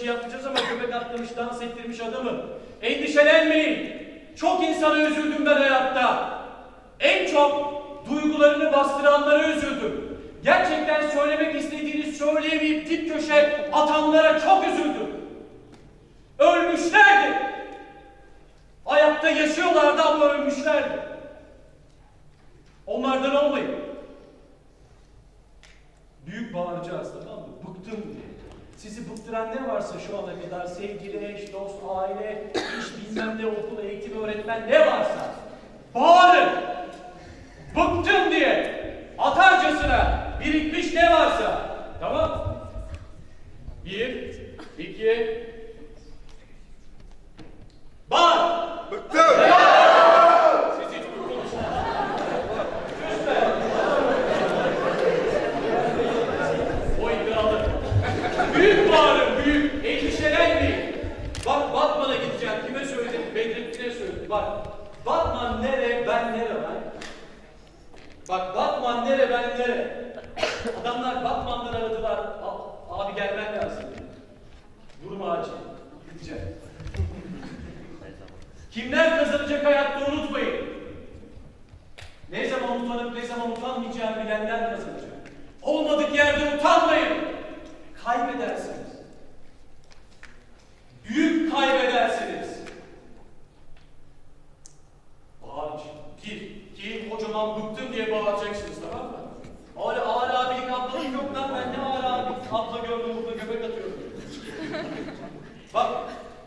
şey yapacağız ama köpek atlamış, dans ettirmiş adamı. Endişelenmeyin. Çok insana üzüldüm ben hayatta. En çok duygularını bastıranlara üzüldüm. Gerçekten söylemek istediğini söyleyemeyip dip köşe atanlara çok üzüldüm. Ölmüşlerdi. Hayatta yaşıyorlardı ama ölmüşlerdi. Onlardan olmayın. Büyük bağıracağız tamam mı? Bıktım diye. Sizi bıktıran ne varsa şu ana kadar sevgili, eş, dost, aile, iş, bilmem ne, okul, eğitim, öğretmen ne varsa bağırın. Bıktım diye. Atarcasına birikmiş ne varsa. Tamam Bir, iki, bağır. Bıktım. Siz hiç konuşmayın. Lütfen. Oy kralı. Büyük bağırın, büyük. Endişelenmeyin. Bak Batman'a gideceğim. Kime söyledim? Bedrettin'e söyledim. Bak. Batman nere, ben nere lan? Bak Batman nere, ben nere? Adamlar Batman'dan aradılar. "A- Abi gelmen lazım. Durum acil. Gideceğim. Kimler kazanacak hayatta unutmayın. Ne zaman utanıp ne zaman utanmayacağını bilenler kazanacak. Olmadık yerde utanmayın. Kaybedersiniz. Büyük kaybedersiniz. Bağırın. Bir, iki, kocaman bıktım diye bağıracaksınız tamam mı? Öyle ağır abilik ablalık yok lan ben ne ağır abilik abla gördüm burada göbek atıyorum. Bak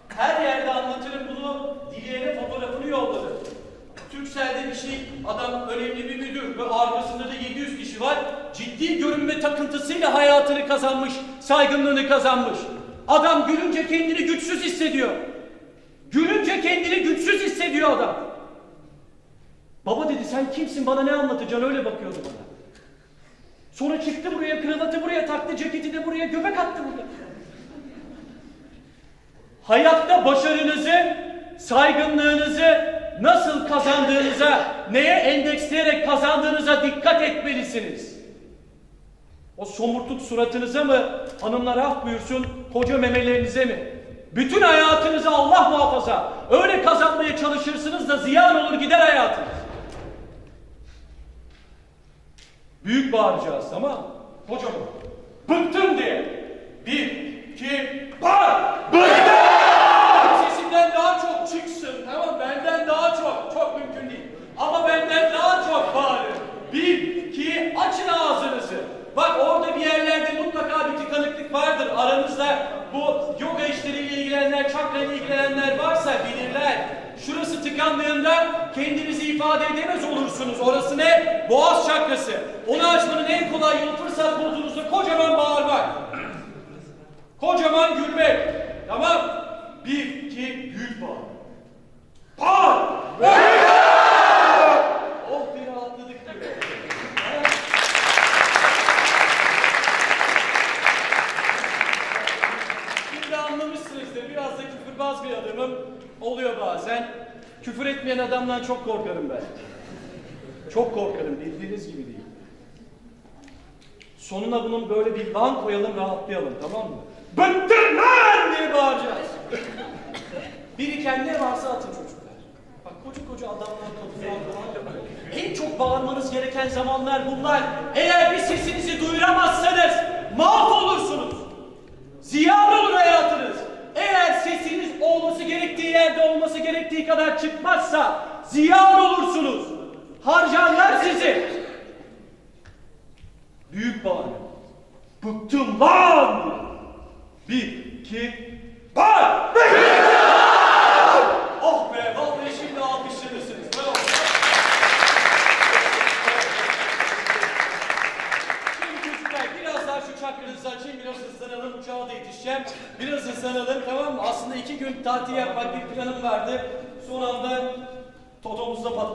her yerde anlatırım bunu. Dileğine fotoğrafını yolladı. Türkcell'de bir şey, adam önemli bir müdür ve arkasında da 700 kişi var. Ciddi görünme takıntısıyla hayatını kazanmış, saygınlığını kazanmış. Adam gülünce kendini güçsüz hissediyor. Gülünce kendini güçsüz hissediyor adam. Baba dedi sen kimsin bana ne anlatacaksın öyle bakıyordu bana. Sonra çıktı buraya kravatı buraya taktı ceketi de buraya göbek attı burada. Hayatta başarınızı, saygınlığınızı nasıl kazandığınıza, neye endeksleyerek kazandığınıza dikkat etmelisiniz. O somurtuk suratınıza mı, hanımlar af buyursun, koca memelerinize mi? Bütün hayatınızı Allah muhafaza, öyle kazanmaya çalışırsınız da ziyan olur gider hayatınız. Büyük bağıracağız mı? Kocaman. Bıktım diye. Bir, iki, bağır! Bıktım! Sesimden daha çok çıksın tamam Benden daha çok. Çok mümkün değil. Ama benden daha çok bağırın. Bir, iki, açın ağzınızı. Bak orada bir yerlerde mutlaka bir tıkanıklık vardır. Aranızda bu yoga işleriyle ilgilenenler, çakra ile ilgilenenler varsa bilirler. Şurası tıkandığında kendinizi ifade edemez olursunuz. Orası ne? Boğaz çakrası. Yolu fırsat bulduğunuzda kocaman bağırmak. Kocaman gülmek. Tamam. Bir, iki, büyük bağır. Bağır! oh bir rahatladık gibi. Şimdi anlamışsınızdır. Biraz da küfürbaz bir adamım. Oluyor bazen. Küfür etmeyen adamdan çok korkarım ben. Çok korkarım. Bildiğiniz gibi değil. Sonuna bunun böyle bir lan koyalım rahatlayalım tamam mı? Bıktır lan diye bağıracağız. Biriken ne varsa atın çocuklar. Bak koca koca adamlar kadınlar falan. En çok bağırmanız gereken zamanlar bunlar. Eğer bir sesinizi duyuramazsanız mahvolursunuz. Ziyan olur hayatınız. Eğer sesiniz olması gerektiği yerde olması gerektiği kadar çıkmazsa ziyan olursunuz. Harcarlar sizi. Büyük bağır. Bıktım lan! Bir, iki, bağır! oh be, vallahi şimdi alkışlanırsınız. Bravo. Şimdi çocuklar biraz daha şu çakranızı açayım, biraz hızlanalım, uçağa da yetişeceğim. Biraz hızlanalım, tamam mı? Aslında iki gün tatil yapmak bir planım vardı. Son anda totomuzda patladı.